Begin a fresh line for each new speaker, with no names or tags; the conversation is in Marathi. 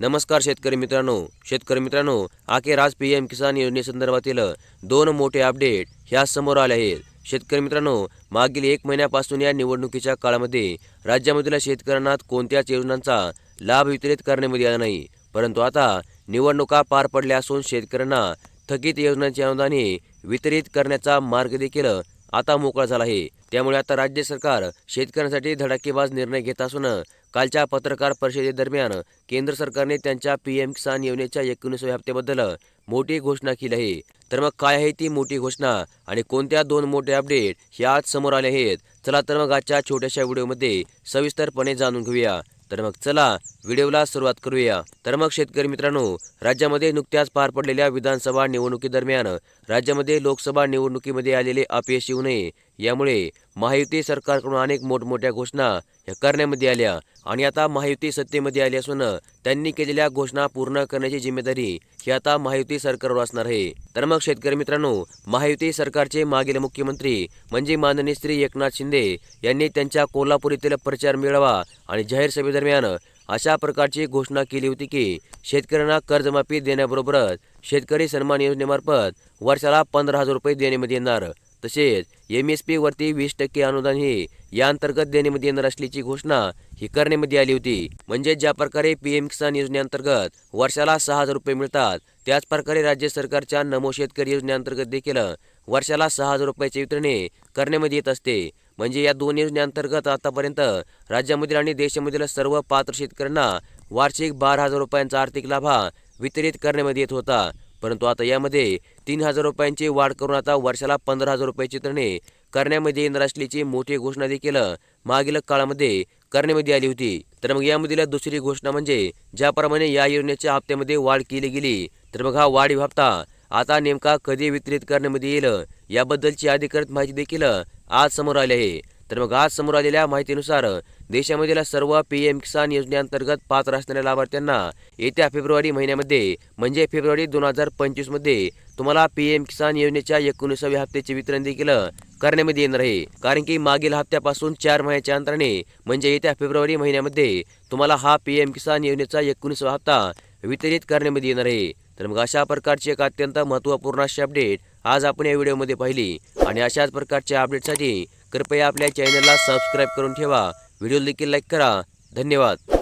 नमस्कार शेतकरी मित्रांनो. शेतकरी मित्रांनो अखेर आज पी एम किसान योजनेसंदर्भातील दोन मोठे अपडेट ह्या समोर आले आहेत. शेतकरी मित्रांनो मागील एक महिन्यापासून या निवडणुकीच्या काळामध्ये राज्यामधील शेतकऱ्यांना कोणत्याच योजनांचा लाभ वितरित करण्यामध्ये आला नाही. परंतु आता निवडणुका पार पडल्या असून शेतकऱ्यांना थकीत योजनांची अनुदान हे वितरित करण्याचा मार्ग देखील आता मोकळा झाला आहे. त्यामुळे आता राज्य सरकार शेतकऱ्यांसाठी धडाकेबाज निर्णय घेत असून कालच्या पत्रकार परिषदेदरम्यान केंद्र सरकारने त्यांच्या पी एम किसान योजनेच्या एकोणीसव्या हप्त्याबद्दल मोठी घोषणा केली आहे. तर मग काय आहे ती मोठी घोषणा आणि कोणत्या दोन मोठे अपडेट हे आज समोर आले आहेत? चला तर मग आजच्या छोट्याशा व्हिडिओमध्ये सविस्तरपणे जाणून घेऊया. तर मग चला व्हिडिओला सुरुवात करूया. तर मग शेतकरी मित्रांनो राज्यामध्ये नुकत्याच पार पडलेल्या विधानसभा निवडणुकीदरम्यान राज्यामध्ये लोकसभा निवडणुकीमध्ये आलेले अपयश येऊ नये यामुळे महायुती सरकारकडून अनेक मोठमोठ्या घोषणा ह्या करण्यामध्ये आल्या. आणि आता महायुती सत्तेमध्ये आली असून त्यांनी केलेल्या घोषणा पूर्ण करण्याची जिम्मेदारी ही आता महायुती सरकारवर असणार आहे. तर मग शेतकरी मित्रांनो महायुती सरकारचे मागील मुख्यमंत्री म्हणजे माननीय श्री एकनाथ शिंदे यांनी त्यांच्या कोल्हापूर येथील प्रचार मेळावा आणि जाहीर सभेदरम्यान अशा प्रकारची घोषणा केली होती की शेतकऱ्यांना कर्जमाफी देण्याबरोबरच शेतकरी सन्मान योजनेमार्फत वर्षाला पंधरा हजार रुपये देण्यामध्ये येणार. तसेच एम एस पी वरती वीस टक्के अनुदान हे या अंतर्गत देण्यामध्ये येणार असल्याची घोषणा ही करण्यामध्ये आली होती. म्हणजे ज्या प्रकारे पी एम किसान योजनेअंतर्गत वर्षाला सहा हजार रुपये मिळतात त्याच प्रकारे राज्य सरकारच्या नमो शेतकरी योजनेअंतर्गत देखील वर्षाला सहा हजार रुपयाचे वितरणे करण्यामध्ये येत असते. म्हणजे या दोन योजनेअंतर्गत आतापर्यंत राज्यामधील आणि देशामधील सर्व पात्र शेतकऱ्यांना वार्षिक बारा हजार रुपयांचा आर्थिक लाभ हा वितरित करण्यामध्ये येत होता. परंतु आता यामध्ये तीन हजार रुपयांची वाढ करून आता वर्षाला पंधरा हजार रुपयाची तरणे करण्यामध्ये येणार असल्याची मोठी घोषणा देखील मागील काळामध्ये करण्यामध्ये आली होती. तर मग यामधील दुसरी घोषणा म्हणजे ज्याप्रमाणे या योजनेच्या हप्त्यामध्ये वाढ केली गेली तर मग हा वाढीव हप्ता आता नेमका कधी वितरित करण्यामध्ये येईल याबद्दलची अधिकृत माहिती देखील आज समोर आली आहे. तर मग आज समोर आलेल्या माहितीनुसार देशामधील सर्व पी एम किसान योजनेअंतर्गत पात्र असणाऱ्या लाभार्थ्यांना येत्या फेब्रुवारी महिन्यामध्ये म्हणजे फेब्रुवारी दोन हजार पंचवीसमध्ये तुम्हाला पी एम किसान योजनेच्या एकोणीसाव्या हप्त्याचे वितरण देखील करण्यामध्ये येणार आहे. कारण की मागील हप्त्यापासून चार महिन्याच्या अंतराने म्हणजे येत्या फेब्रुवारी महिन्यामध्ये तुम्हाला हा पी एम किसान योजनेचा एकोणीसावा हप्ता वितरित करण्यामध्ये येणार आहे. तर मग अशा प्रकारची एक अत्यंत महत्त्वपूर्ण अशी अपडेट आज आपण या व्हिडिओमध्ये पाहिली. आणि अशाच प्रकारच्या अपडेटसाठी कृपया आपल्या चॅनलला सबस्क्राईब करून ठेवा. व्हिडिओ देखील लाईक करा. धन्यवाद.